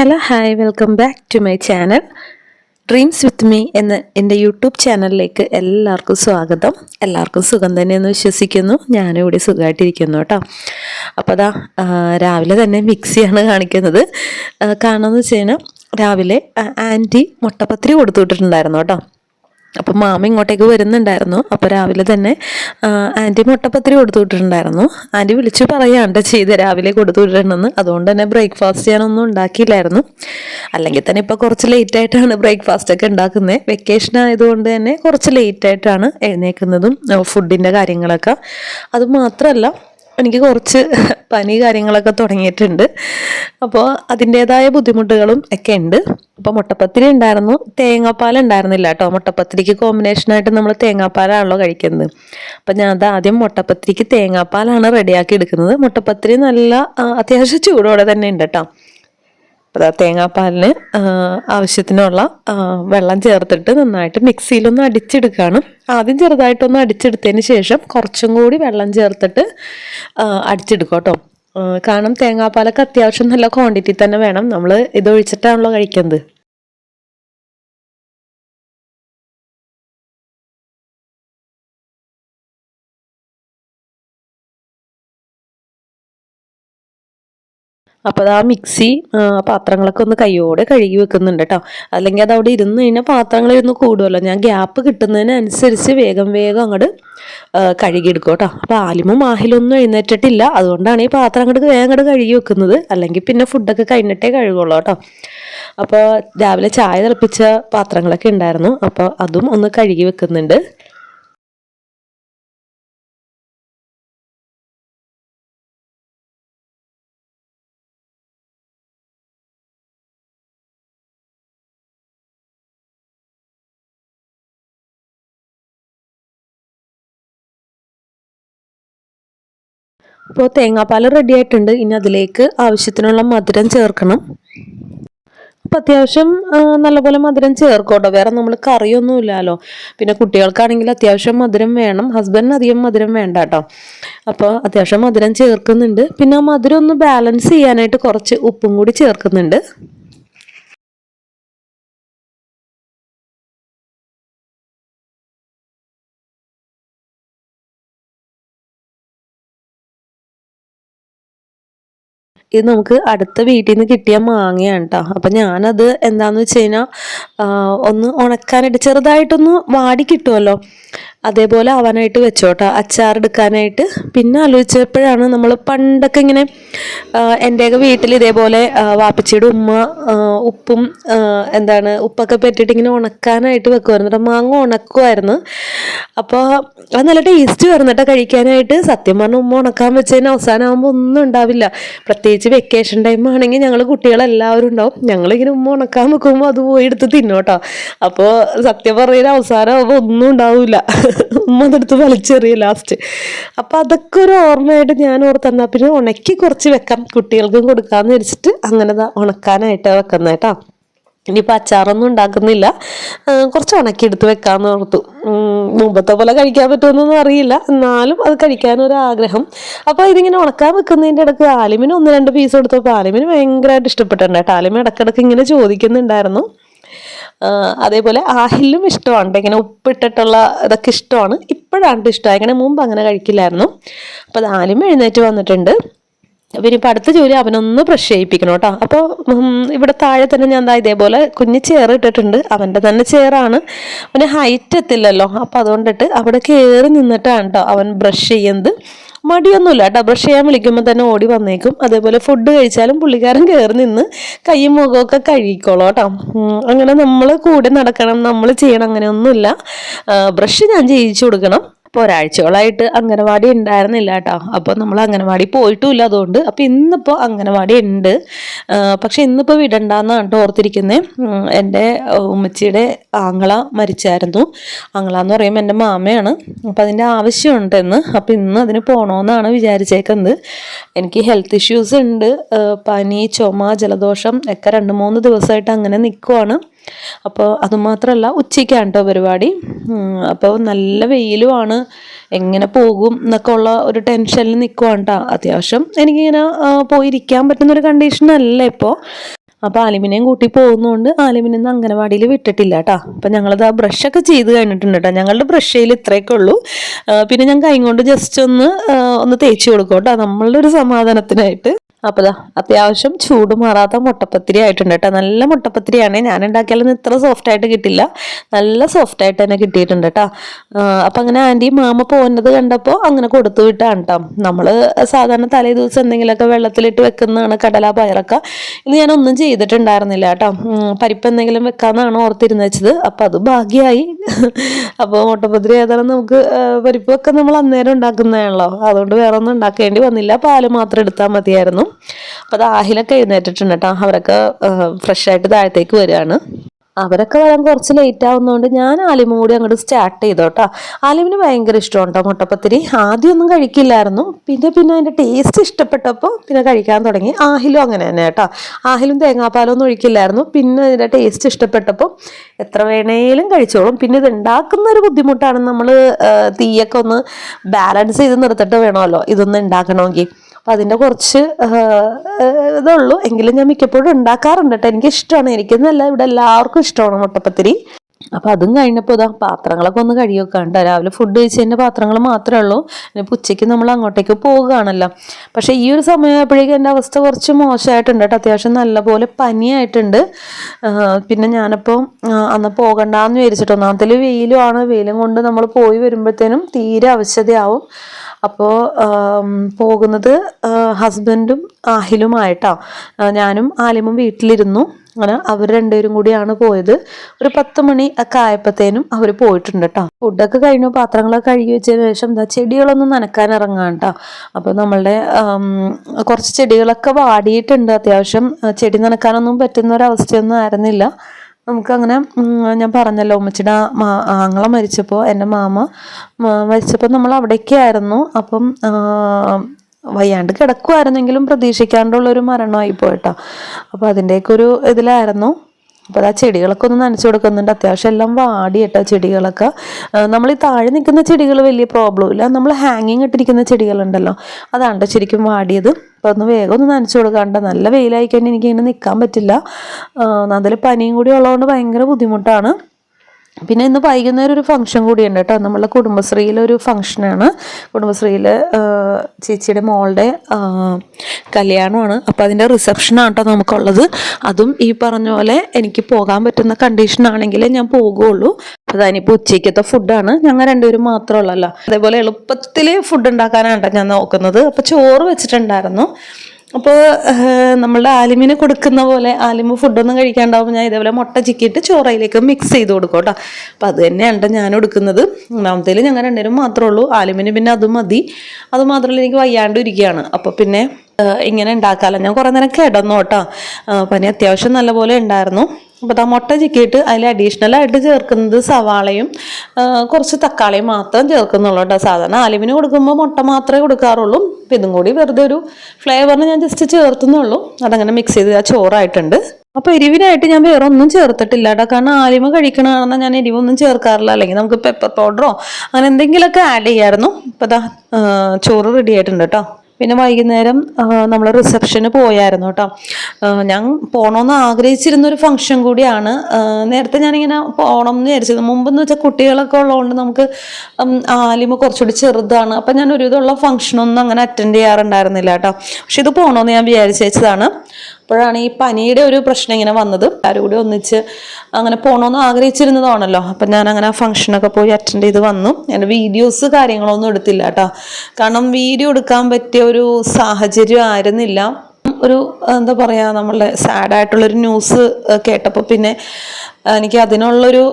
Hello hi welcome back to my channel dreams with me എന്ന എന്റെ YouTube ചാനലിലേക്ക് എല്ലാവർക്കും സ്വാഗതം. എല്ലാവർക്കും സുഖം തന്നെയെന്ന് വിശ്വസിക്കുന്നു. ഞാനും ഇവിടെ സുഖമായിട്ടിരിക്കുന്നു കേട്ടോ. അപ്പോൾ അതാ രാവിലെ തന്നെ മിക്സിയാണ് കാണിക്കുന്നത്. കാരണം എന്ന് വെച്ച് കഴിഞ്ഞാൽ രാവിലെ ആന്റി മുട്ടപ്പത്തിരി കൊടുത്തു വിട്ടിട്ടുണ്ടായിരുന്നു കേട്ടോ. അപ്പം മാമ ഇങ്ങോട്ടേക്ക് വരുന്നുണ്ടായിരുന്നു. അപ്പോൾ രാവിലെ തന്നെ ആന്റി മുട്ടപ്പത്തിരി കൊടുത്തു വിട്ടിട്ടുണ്ടായിരുന്നു ആന്റി വിളിച്ച് പറയാണ്ട് ചെയ്ത് രാവിലെ കൊടുത്തു വിട്ടിട്ടുണ്ടെന്ന് അതുകൊണ്ട് തന്നെ ബ്രേക്ക്ഫാസ്റ്റ് ഞാനൊന്നും ഉണ്ടാക്കിയില്ലായിരുന്നു. അല്ലെങ്കിൽ തന്നെ ഇപ്പോൾ കുറച്ച് ലേറ്റ് ആയിട്ടാണ് ബ്രേക്ക്ഫാസ്റ്റ് ഒക്കെ ഉണ്ടാക്കുന്നത് വെക്കേഷൻ ആയതുകൊണ്ട് തന്നെ കുറച്ച് ലേറ്റ് ആയിട്ടാണ് എഴുന്നേൽക്കുന്നതും ഫുഡിന്റെ കാര്യങ്ങളൊക്കെ. അത് മാത്രമല്ല എനിക്ക് കുറച്ച് പനി കാര്യങ്ങളൊക്കെ തുടങ്ങിയിട്ടുണ്ട്. അപ്പോൾ അതിന്റേതായ ബുദ്ധിമുട്ടുകളും ഒക്കെ ഉണ്ട്. അപ്പോൾ മുട്ടപ്പത്തിരി ഉണ്ടായിരുന്നു. തേങ്ങാപ്പാൽ ഉണ്ടായിരുന്നില്ല കേട്ടോ. മുട്ടപ്പത്തിരിക്ക് കോമ്പിനേഷനായിട്ട് നമ്മൾ തേങ്ങാപ്പാലാണല്ലോ കഴിക്കുന്നത്. അപ്പം ഞാൻ അത് ആദ്യം മുട്ടപ്പത്തിരിക്ക് തേങ്ങാപ്പാലാണ് റെഡിയാക്കി എടുക്കുന്നത്. മുട്ടപ്പത്തിരി നല്ല അത്യാവശ്യം ചൂടോടെ തന്നെ ഉണ്ട് കേട്ടോ. തേങ്ങാപ്പാലിന് ആവശ്യത്തിനുള്ള വെള്ളം ചേർത്തിട്ട് നന്നായിട്ട് മിക്സിയിലൊന്ന് അടിച്ചെടുക്കുകയാണ് ആദ്യം ചെറുതായിട്ടൊന്ന് അടിച്ചെടുത്തതിന് ശേഷം കുറച്ചും കൂടി വെള്ളം ചേർത്തിട്ട് അടിച്ചെടുക്കുക കേട്ടോ. കാരണം തേങ്ങാപ്പാലൊക്കെ അത്യാവശ്യം നല്ല ക്വാണ്ടിറ്റി തന്നെ വേണം. നമ്മൾ ഇതൊഴിച്ചിട്ടാണല്ലോ കഴിക്കുന്നത് അപ്പോൾ അത് ആ മിക്സി പാത്രങ്ങളൊക്കെ ഒന്ന് കൈയോടെ കഴുകി വെക്കുന്നുണ്ട് കേട്ടോ അല്ലെങ്കിൽ അത് അവിടെ ഇരുന്ന് കഴിഞ്ഞാൽ പാത്രങ്ങൾ ഇരുന്ന് കൂടുമല്ലോ ഞാൻ ഗ്യാപ്പ് കിട്ടുന്നതിനനുസരിച്ച് വേഗം വേഗം അങ്ങോട്ട് കഴുകിയെടുക്കും കേട്ടോ അപ്പോൾ ആലിമും ആഹിലൊന്നും എഴുന്നേറ്റിട്ടില്ല. അതുകൊണ്ടാണ് ഈ പാത്രം അങ്ങോട്ട് വേഗം അങ്ങോട്ട് കഴുകി വെക്കുന്നത്. അല്ലെങ്കിൽ പിന്നെ ഫുഡൊക്കെ കഴിഞ്ഞിട്ടേ കഴുകുള്ളൂ കേട്ടോ അപ്പോൾ രാവിലെ ചായ തിളപ്പിച്ച പാത്രങ്ങളൊക്കെ ഉണ്ടായിരുന്നു. അപ്പോൾ അതും ഒന്ന് കഴുകി വെക്കുന്നുണ്ട്. അപ്പോൾ തേങ്ങാപ്പാൽ റെഡി ആയിട്ടുണ്ട്. ഇനി അതിലേക്ക് ആവശ്യത്തിനുള്ള മധുരം ചേർക്കണം. അപ്പം അത്യാവശ്യം നല്ലപോലെ മധുരം ചേർക്കോട്ടോ വേറെ നമ്മൾ കറിയൊന്നുമില്ലല്ലോ പിന്നെ കുട്ടികൾക്കാണെങ്കിൽ അത്യാവശ്യം മധുരം വേണം. ഹസ്ബൻഡിന് അധികം മധുരം വേണ്ട കേട്ടോ. അപ്പോൾ അത്യാവശ്യം മധുരം ചേർക്കുന്നുണ്ട്. പിന്നെ മധുരം ഒന്ന് ബാലൻസ് ചെയ്യാനായിട്ട് കുറച്ച് ഉപ്പും കൂടി ചേർക്കുന്നുണ്ട്. ഇത് നമുക്ക് അടുത്ത വീട്ടിൽ നിന്ന് കിട്ടിയ മാങ്ങയാണ് കേട്ടോ അപ്പം ഞാനത് എന്താന്ന് വെച്ച് കഴിഞ്ഞാൽ ഒന്ന് ഉണക്കാനായിട്ട് ചെറുതായിട്ടൊന്ന് വാടി കിട്ടുമല്ലോ അതേപോലെ ആവാനായിട്ട് വെച്ചോട്ടോ. അച്ചാർ എടുക്കാനായിട്ട്. പിന്നെ ആലോചിച്ചപ്പോഴാണ് നമ്മൾ പണ്ടൊക്കെ ഇങ്ങനെ എന്റെയൊക്കെ വീട്ടിൽ ഇതേപോലെ വാപ്പച്ചിയുടെ ഉമ്മ ഉപ്പും എന്താണ് ഉപ്പൊക്കെ പറ്റിയിട്ട് ഇങ്ങനെ ഉണക്കാനായിട്ട് വെക്കുമായിരുന്നു കേട്ടോ മാങ്ങ ഉണക്കുമായിരുന്നു അപ്പോൾ അത് നല്ല ടേസ്റ്റ് വരുന്നു കേട്ടോ കഴിക്കാനായിട്ട്. സത്യം പറഞ്ഞാൽ ഉമ്മ ഉണക്കാൻ വെച്ചതിന് അവസാനം ആകുമ്പോൾ ഒന്നും ഉണ്ടാവില്ല. പ്രത്യേകിച്ച് വെക്കേഷൻ ടൈം ആണെങ്കിൽ ഞങ്ങൾ കുട്ടികളെല്ലാവരും ഉണ്ടാവും. ഞങ്ങളിങ്ങനെ ഉമ്മ ഉണക്കാൻ വെക്കുമ്പോൾ അത് പോയി എടുത്ത് തിന്നോട്ടോ. അപ്പോൾ സത്യം പറയുന്ന അവസാനമാകുമ്പോൾ ഒന്നും ഉണ്ടാവില്ല. ഉമ്മ വലിച്ചെറിയ ലാസ്റ്റ് അപ്പം അതൊക്കെ ഒരു ഓർമ്മയായിട്ട് ഞാൻ ഓർത്തന്നാ പിന്നെ ഉണക്കി കുറച്ച് വെക്കാം കുട്ടികൾക്കും കൊടുക്കാമെന്ന് വെച്ചിട്ട് അങ്ങനെ ഉണക്കാനായിട്ട് വെക്കുന്നത് കേട്ടോ ഇനിയിപ്പോൾ അച്ചാറൊന്നും ഉണ്ടാക്കുന്നില്ല. കുറച്ച് ഉണക്കിയെടുത്ത് വെക്കാമെന്ന് ഓർത്തു. മുമ്പത്തെ പോലെ കഴിക്കാൻ പറ്റുമെന്നൊന്നും അറിയില്ല. എന്നാലും അത് കഴിക്കാനൊരു ആഗ്രഹം. അപ്പോൾ ഇതിങ്ങനെ ഉണക്കാൻ വെക്കുന്നതിന്റെ ഇടയ്ക്ക് ആലിമിന് ഒന്ന് രണ്ട് പീസ് കൊടുത്തപ്പോൾ ആലിമിന് ഭയങ്കരമായിട്ട് ഇഷ്ടപ്പെട്ടിട്ടുണ്ട് കേട്ടോ ആലിമ ഇടയ്ക്കിടയ്ക്ക് ഇങ്ങനെ ചോദിക്കുന്നുണ്ടായിരുന്നു. അതേപോലെ ആഹിലും ഇഷ്ടമാണ്. ഇങ്ങനെ ഉപ്പിട്ടിട്ടുള്ള ഇതൊക്കെ ഇഷ്ടമാണ്. ഇപ്പോഴാണ് ഇഷ്ടമായി ഇങ്ങനെ മുമ്പ് അങ്ങനെ കഴിക്കില്ലായിരുന്നു. അപ്പോൾ അത് ആലിമ എഴുന്നേറ്റ് വന്നിട്ടുണ്ട്. ഇനിയിപ്പോൾ അടുത്ത ജോലി അവനൊന്ന് ബ്രഷ് ചെയ്യിപ്പിക്കണം കേട്ടോ. അപ്പോൾ ഇവിടെ താഴെ തന്നെ ഞാൻ എന്താ ഇതേപോലെ കുഞ്ഞ് ചെയർ ഇട്ടിട്ടുണ്ട്. അവന്റെ തന്നെ ചെയറാണ് അവന് ഹൈറ്റ് എത്തില്ലല്ലോ. അപ്പോൾ അതുകൊണ്ടിട്ട് അവിടെ കയറി നിന്നിട്ടാണ് കേട്ടോ അവൻ ബ്രഷ് ചെയ്യുന്നത്. മടിയൊന്നുമില്ല കേട്ടോ. ബ്രഷ് ചെയ്യാൻ വിളിക്കുമ്പോൾ തന്നെ ഓടി വന്നേക്കും. അതേപോലെ ഫുഡ് കഴിച്ചാലും പുള്ളിക്കാരൻ കയറി നിന്ന് കൈയും മുഖമൊക്കെ കഴുകിക്കോളൂ കേട്ടോ. അങ്ങനെ നമ്മൾ കൂടെ നടക്കണം നമ്മൾ ചെയ്യണം അങ്ങനെയൊന്നുമില്ല. ബ്രഷ് ഞാൻ ചെയ്യിച്ചു കൊടുക്കണം. അപ്പോൾ ഒരാഴ്ചയോളായിട്ട് അംഗനവാടി ഉണ്ടായിരുന്നില്ല കേട്ടോ. അപ്പോൾ നമ്മൾ അംഗനവാടി പോയിട്ടുമില്ല അതുകൊണ്ട്. അപ്പോൾ ഇന്നിപ്പോൾ അംഗനവാടി ഉണ്ട്. പക്ഷേ ഇന്നിപ്പോൾ വിടണ്ടെന്നാണ് കേട്ടോ ഓർത്തിരിക്കുന്നത് എന്റെ ഉമ്മച്ചിയുടെ ആങ്ങള മരിച്ചായിരുന്നു. ആങ്ങള എന്ന് പറയുമ്പോൾ എന്റെ മാമയാണ്. അപ്പോൾ അതിന്റെ ആവശ്യമുണ്ടെന്ന്. അപ്പോൾ ഇന്ന് അതിന് പോകണമെന്നാണ് വിചാരിച്ചേക്കുന്നത്. എനിക്ക് ഹെൽത്ത് ഇഷ്യൂസ് ഉണ്ട്. പനി ചുമ ജലദോഷം ഒക്കെ രണ്ട് മൂന്ന് ദിവസമായിട്ട് അങ്ങനെ നിൽക്കുവാണ് അപ്പോൾ അതുമാത്രമല്ല ഉച്ചയ്ക്കാണ് കേട്ടോ പരിപാടി. അപ്പോൾ നല്ല വെയിലുമാണ്. എങ്ങനെ പോകും എന്നൊക്കെ ഉള്ള ഒരു ടെൻഷനിൽ നിൽക്കുവാണ് കേട്ടോ അത്യാവശ്യം എനിക്കിങ്ങനെ പോയിരിക്കാൻ പറ്റുന്ന ഒരു കണ്ടീഷനല്ല ഇപ്പോൾ അപ്പോൾ ആലിമിനെയും കൂട്ടി പോകുന്നതുകൊണ്ട് ആലിമിനെ അംഗനവാടിയിൽ വിട്ടിട്ടില്ല കേട്ടോ അപ്പം ഞങ്ങളത് ആ ബ്രഷൊക്കെ ചെയ്ത് കഴിഞ്ഞിട്ടുണ്ട് കേട്ടോ ഞങ്ങളുടെ ബ്രഷയിൽ ഇത്രയൊക്കെ ഉള്ളൂ. പിന്നെ ഞാൻ കൈ കൊണ്ട് ജസ്റ്റ് ഒന്ന് ഒന്ന് തേച്ച് കൊടുക്കും കേട്ടോ നമ്മളുടെ ഒരു സമാധാനത്തിനായിട്ട്. അപ്പോൾ ദാ അത്യാവശ്യം ചൂട് മാറാത്ത മുട്ടപ്പത്തിരി ആയിട്ടുണ്ട് കേട്ടോ. നല്ല മുട്ടപ്പത്തിരിയാണ്. ഞാൻ ഉണ്ടാക്കിയാലൊന്നും ഇത്ര സോഫ്റ്റ് ആയിട്ട് കിട്ടില്ല. നല്ല സോഫ്റ്റ് ആയിട്ട് തന്നെ കിട്ടിയിട്ടുണ്ട് കേട്ടോ. അപ്പം അങ്ങനെ ആന്റി മാമ പോകുന്നത് കണ്ടപ്പോൾ അങ്ങനെ കൊടുത്തു വിട്ടാണ് കേട്ടോ. നമ്മൾ സാധാരണ തലേ ദിവസം എന്തെങ്കിലുമൊക്കെ വെള്ളത്തിലിട്ട് വെക്കുന്നതാണ് കടല പയറൊക്കെ ഇന്ന് ഞാനൊന്നും ചെയ്തിട്ടുണ്ടായിരുന്നില്ല കേട്ടോ. പരിപ്പ് എന്തെങ്കിലും വെക്കാമെന്നാണ് ഓർത്തിരുന്ന് വെച്ചത്. അപ്പം അത് ഭാഗ്യമായി അപ്പൊ മുട്ടപ്പത്തിരി ഏതായാലും നമുക്ക് പരിപ്പൊക്കെ നമ്മൾ അന്നേരം ഉണ്ടാക്കുന്നതാണല്ലോ. അതുകൊണ്ട് വേറെ ഒന്നും ഉണ്ടാക്കേണ്ടി വന്നില്ല. പാൽ മാത്രം എടുത്താൽ മതിയായിരുന്നു. അപ്പോൾ അത് ആഹിലൊക്കെ എഴുന്നേറ്റിട്ടുണ്ട് കേട്ടോ. അവരൊക്കെ ഫ്രഷ് ആയിട്ട് താഴത്തേക്ക് വരികയാണ്. അവരൊക്കെ വരാൻ കുറച്ച് ലേറ്റ് ആവുന്നതുകൊണ്ട് ഞാൻ ആലിമും കൂടി അങ്ങോട്ട് സ്റ്റാർട്ട് ചെയ്തു കേട്ടോ. ആലിമിന് ഭയങ്കര ഇഷ്ടമാണ് കേട്ടോ മുട്ടപ്പത്തിരി. ആദ്യമൊന്നും കഴിക്കില്ലായിരുന്നു. പിന്നെ പിന്നെ അതിന്റെ ടേസ്റ്റ് ഇഷ്ടപ്പെട്ടപ്പോൾ പിന്നെ കഴിക്കാൻ തുടങ്ങി. ആഹിലും അങ്ങനെ തന്നെ കേട്ടോ. ആഹിലും തേങ്ങാപ്പാലൊന്നും ഒഴിക്കില്ലായിരുന്നു. പിന്നെ അതിന്റെ ടേസ്റ്റ് ഇഷ്ടപ്പെട്ടപ്പോൾ എത്ര വേണേലും കഴിച്ചോളും. പിന്നെ ഇത് ഉണ്ടാക്കുന്ന ഒരു ബുദ്ധിമുട്ടാണ് നമ്മൾ തീയൊക്കെ ഒന്ന് ബാലൻസ് ചെയ്ത് നിർത്തിട്ട് വേണമല്ലോ. ഇതൊന്ന് ഉണ്ടാക്കണമെങ്കിൽ. അപ്പം അതിന്റെ കുറച്ച് ഇതുള്ളൂ. എങ്കിലും ഞാൻ മിക്കപ്പോഴും ഉണ്ടാക്കാറുണ്ട് കേട്ടോ. എനിക്ക് ഇഷ്ടമാണ് ഇവിടെ എല്ലാവർക്കും ഇഷ്ടമാണ് മുട്ടപ്പത്തിരി. അപ്പം അതും കഴിഞ്ഞപ്പോൾ ഇതാ പാത്രങ്ങളൊക്കെ ഒന്ന് കഴുകി കേട്ടോ രാവിലെ ഫുഡ് കഴിച്ചതിന്റെ പാത്രങ്ങൾ മാത്രമേ ഉള്ളൂ. ഇനിയിപ്പോൾ ഉച്ചയ്ക്ക് നമ്മൾ അങ്ങോട്ടേക്ക് പോകുകയാണല്ലോ പക്ഷേ ഈ ഒരു സമയമായപ്പോഴേക്കും എന്റെ അവസ്ഥ കുറച്ച് മോശമായിട്ടുണ്ട് കേട്ടോ. അത്യാവശ്യം നല്ലപോലെ പനിയായിട്ടുണ്ട്. പിന്നെ ഞാനിപ്പോൾ അന്ന് പോകണ്ടെന്ന് വിചാരിച്ചിട്ട് ഒന്നാമത്തിൽ വെയിലുമാണ് വെയിലും കൊണ്ട് നമ്മൾ പോയി വരുമ്പോഴത്തേനും തീരെ അവശതയാവും. അപ്പോൾ പോകുന്നത് ഹസ്ബൻഡും അഹിലുമായിട്ടാണ് ഞാനും ആലിമും വീട്ടിലിരുന്നു. അങ്ങനെ അവർ രണ്ടുപേരും കൂടിയാണ് പോയത്. ഒരു പത്ത് മണി ഒക്കെ ആയപ്പോഴത്തേനും അവർ പോയിട്ടുണ്ട് കേട്ടോ ഫുഡൊക്കെ കഴിഞ്ഞു പാത്രങ്ങളൊക്കെ കഴുകി വെച്ചതിന് ശേഷം എന്താ ചെടികളൊന്നും നനക്കാൻ ഇറങ്ങാൻ കേട്ടോ അപ്പോൾ നമ്മളുടെ കുറച്ച് ചെടികളൊക്കെ വാടിയിട്ടുണ്ട്. അത്യാവശ്യം ചെടി നനക്കാനൊന്നും പറ്റുന്ന ഒരവസ്ഥയൊന്നും ആയിരുന്നില്ല. നമുക്കങ്ങനെ ഞാൻ പറഞ്ഞല്ലോ ഉമ്മച്ചിയുടെ ആങ്ങള മരിച്ചപ്പോൾ എന്റെ മാമ മരിച്ചപ്പോൾ നമ്മൾ അവിടേക്കായിരുന്നു അപ്പം വയ്യാണ്ട് കിടക്കുമായിരുന്നെങ്കിലും പ്രതീക്ഷിക്കാണ്ടുള്ള ഒരു മരണമായി പോയിട്ടോ. അപ്പോൾ അതിന്റെയൊക്കെ ഒരു ഇതിലായിരുന്നു. അപ്പോൾ ആ ചെടികളൊക്കെ ഒന്ന് നനച്ചു കൊടുക്കുന്നുണ്ട്. അത്യാവശ്യം എല്ലാം വാടി കേട്ടോ ചെടികളൊക്കെ. നമ്മൾ ഈ താഴെ നിൽക്കുന്ന ചെടികൾ വലിയ പ്രോബ്ലം ഇല്ല. നമ്മൾ ഹാങ്ങിങ് ഇട്ടിരിക്കുന്ന ചെടികളുണ്ടല്ലോ. അതാണ് ശരിക്കും വാടിയത്. അപ്പോൾ ഒന്ന് വേഗം ഒന്ന് നനച്ചു കൊടുക്കാണ്ട്. നല്ല വെയിലായി കഴിഞ്ഞാൽ എനിക്ക് ഇങ്ങനെ നിൽക്കാൻ പറ്റില്ല അതിൽ പനിയും കൂടി ഉള്ളതുകൊണ്ട് ഭയങ്കര ബുദ്ധിമുട്ടാണ്. പിന്നെ ഇന്ന് വൈകുന്നേരം ഒരു ഫംഗ്ഷൻ കൂടിയുണ്ട് കേട്ടോ. നമ്മളുടെ കുടുംബശ്രീയിലൊരു ഫംഗ്ഷനാണ് കുടുംബശ്രീയിൽ ചേച്ചിയുടെ മോളുടെ കല്യാണമാണ്. അപ്പോൾ അതിന്റെ റിസപ്ഷനാണ് കേട്ടോ നമുക്കുള്ളത്. അതും ഈ പറഞ്ഞ പോലെ എനിക്ക് പോകാൻ പറ്റുന്ന കണ്ടീഷൻ ആണെങ്കിലേ ഞാൻ പോകുള്ളൂ. അതിനിപ്പോൾ ഉച്ചയ്ക്കത്തെ ഫുഡാണ് ഞങ്ങൾ രണ്ടുപേരും മാത്രമുള്ളല്ലോ അതേപോലെ എളുപ്പത്തിൽ ഫുഡ് ഉണ്ടാക്കാനാണ് കേട്ടോ ഞാൻ നോക്കുന്നത്. അപ്പോൾ ചോറ് വെച്ചിട്ടുണ്ടായിരുന്നു. അപ്പോൾ നമ്മളുടെ ആലിമിന് കൊടുക്കുന്ന പോലെ ആലിമ് ഫുഡൊന്നും കഴിക്കാണ്ടാവുമ്പോൾ ഞാൻ ഇതേപോലെ മുട്ട ചിക്കിയിട്ട് ചോറയിലേക്ക് മിക്സ് ചെയ്ത് കൊടുക്കും കേട്ടോ. അപ്പം അത് തന്നെയാണ് ഞാൻ എടുക്കുന്നത് ഒന്നാമത്തേൽ ഞങ്ങൾ രണ്ടുപേരും മാത്രമേ ഉള്ളൂ. ആലിമിന് പിന്നെ അത് മതി. അത് മാത്രമല്ല എനിക്ക് വയ്യാണ്ടിരിക്കുകയാണ്. അപ്പോൾ പിന്നെ ഇങ്ങനെ ഉണ്ടാക്കാമല്ലോ ഞാൻ കുറേ നേരം കിടന്നു കേട്ടോ. പനി അത്യാവശ്യം നല്ലപോലെ ഉണ്ടായിരുന്നു. അപ്പോൾ ആ മുട്ട ചിക്കിയിട്ട് അതിൽ അഡീഷണൽ ആയിട്ട് ചേർക്കുന്നത് സവാളയും കുറച്ച് തക്കാളിയും മാത്രം ചേർക്കുന്നുള്ളൂ കേട്ടോ. സാധാരണ ആലിമിന് കൊടുക്കുമ്പോൾ മുട്ട മാത്രമേ കൊടുക്കാറുള്ളൂ. അപ്പം ഇതും കൂടി വെറുതെ ഒരു ഫ്ലേവറിന് ഞാൻ ജസ്റ്റ് ചേർത്തുന്നുള്ളൂ. അതങ്ങനെ മിക്സ് ചെയ്ത് ആ ചോറായിട്ടുണ്ട്. അപ്പോൾ എരിവിനായിട്ട് ഞാൻ വേറെ ഒന്നും ചേർത്തിട്ടില്ല കേട്ടോ. കാരണം ആലിമ കഴിക്കണമെന്ന് ഞാൻ എരിവൊന്നും ചേർക്കാറില്ല. അല്ലെങ്കിൽ നമുക്ക് പെപ്പർ പൗഡറോ അങ്ങനെ എന്തെങ്കിലുമൊക്കെ ആഡ് ചെയ്യായിരുന്നു. അപ്പോൾ ഇതാ ചോറ് റെഡി ആയിട്ടുണ്ട് കേട്ടോ. പിന്നെ വൈകുന്നേരം നമ്മൾ റിസപ്ഷന് പോയായിരുന്നു കേട്ടോ. ഞാൻ പോകണമെന്ന് ആഗ്രഹിച്ചിരുന്ന ഒരു ഫംഗ്ഷൻ കൂടിയാണ് നേരത്തെ ഞാനിങ്ങനെ പോകണം എന്ന് വിചാരിച്ചത് മുമ്പെന്ന് വെച്ചാൽ കുട്ടികളൊക്കെ ഉള്ളതുകൊണ്ട് നമുക്ക് ആലിമ കുറച്ചുകൂടി ചെറുതാണ്. അപ്പം ഞാൻ ഒരുവിധമുള്ള ഫംഗ്ഷനൊന്നും അങ്ങനെ അറ്റൻഡ് ചെയ്യാറുണ്ടായിരുന്നില്ല കേട്ടോ. പക്ഷെ ഇത് പോകണമെന്ന് ഞാൻ വിചാരിച്ചു വെച്ചതാണ് അപ്പോഴാണ് ഈ പനിയുടെ ഒരു പ്രശ്നം ഇങ്ങനെ വന്നത് ആരും കൂടി ഒന്നിച്ച് അങ്ങനെ പോകണമെന്ന് ആഗ്രഹിച്ചിരുന്നതാണല്ലോ. അപ്പം ഞാൻ അങ്ങനെ ആ ഫംഗ്ഷനൊക്കെ പോയി അറ്റൻഡ് ചെയ്ത് വന്നു. എന്റെ വീഡിയോസ് കാര്യങ്ങളൊന്നും എടുത്തില്ല കേട്ടോ. കാരണം വീഡിയോ എടുക്കാൻ പറ്റിയ ഒരു സാഹചര്യം ആയിരുന്നില്ല. ഒരു എന്താ പറയുക നമ്മളുടെ സാഡായിട്ടുള്ളൊരു ന്യൂസ് കേട്ടപ്പോൾ പിന്നെ എനിക്ക് അതിനുള്ളൊരു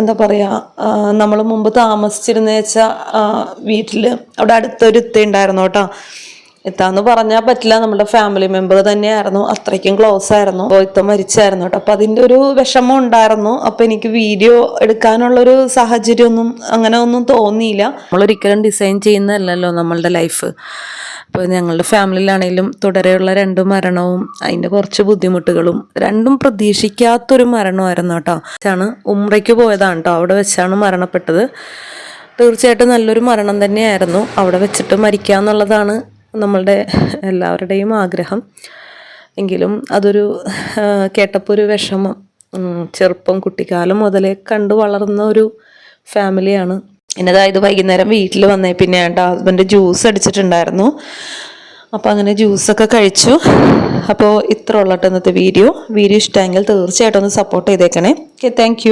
എന്താ പറയുക നമ്മൾ മുമ്പ് താമസിച്ചിരുന്ന വെച്ചാൽ വീട്ടിൽ അവിടെ അടുത്തൊരു ഇത്ത ഉണ്ടായിരുന്നു കേട്ടോ. എത്താന്ന് പറഞ്ഞാൽ പറ്റില്ല. നമ്മുടെ ഫാമിലി മെമ്പർ തന്നെയായിരുന്നു. അത്രയ്ക്കും ക്ലോസ് ആയിരുന്നു. ഇത്ത മരിച്ചായിരുന്നു കേട്ടോ. അപ്പം അതിന്റെ ഒരു വിഷമം ഉണ്ടായിരുന്നു. അപ്പം എനിക്ക് വീഡിയോ എടുക്കാനുള്ളൊരു സാഹചര്യമൊന്നും അങ്ങനെ ഒന്നും തോന്നിയില്ല. നമ്മളൊരിക്കലും ഡിസൈൻ ചെയ്യുന്നതല്ലല്ലോ നമ്മളുടെ ലൈഫ് അപ്പോൾ ഞങ്ങളുടെ ഫാമിലിയിലാണെങ്കിലും തുടരെയുള്ള രണ്ട് മരണവും അതിന്റെ കുറച്ച് ബുദ്ധിമുട്ടുകളും രണ്ടും പ്രതീക്ഷിക്കാത്തൊരു മരണമായിരുന്നു കേട്ടോ. ആണ് ഉമ്രയ്ക്ക് പോയതാണ് കേട്ടോ. അവിടെ വെച്ചാണ് മരണപ്പെട്ടത്. തീർച്ചയായിട്ടും നല്ലൊരു മരണം തന്നെയായിരുന്നു. അവിടെ വെച്ചിട്ട് മരിക്കുക എന്നുള്ളതാണ് നമ്മളുടെ എല്ലാവരുടെയും ആഗ്രഹം. എങ്കിലും അതൊരു കേട്ടപ്പോൾ ഒരു വിഷമം. ചെറുപ്പം കുട്ടിക്കാലം മുതലേ കണ്ടു വളർന്ന ഒരു ഫാമിലിയാണ്. എന്നതായത് വൈകുന്നേരം വീട്ടിൽ വന്നേ പിന്നെ ഏട്ടാ ഹസ്ബൻഡ് ജ്യൂസ് അടിച്ചിട്ടുണ്ടായിരുന്നു. അപ്പോൾ അങ്ങനെ ജ്യൂസൊക്കെ കഴിച്ചു. അപ്പോൾ ഇത്ര ഉള്ളട്ടെ ഇന്നത്തെ വീഡിയോ വീഡിയോ ഇഷ്ടമെങ്കിൽ തീർച്ചയായിട്ടും ഒന്ന് സപ്പോർട്ട് ചെയ്തേക്കണേ. Okay thank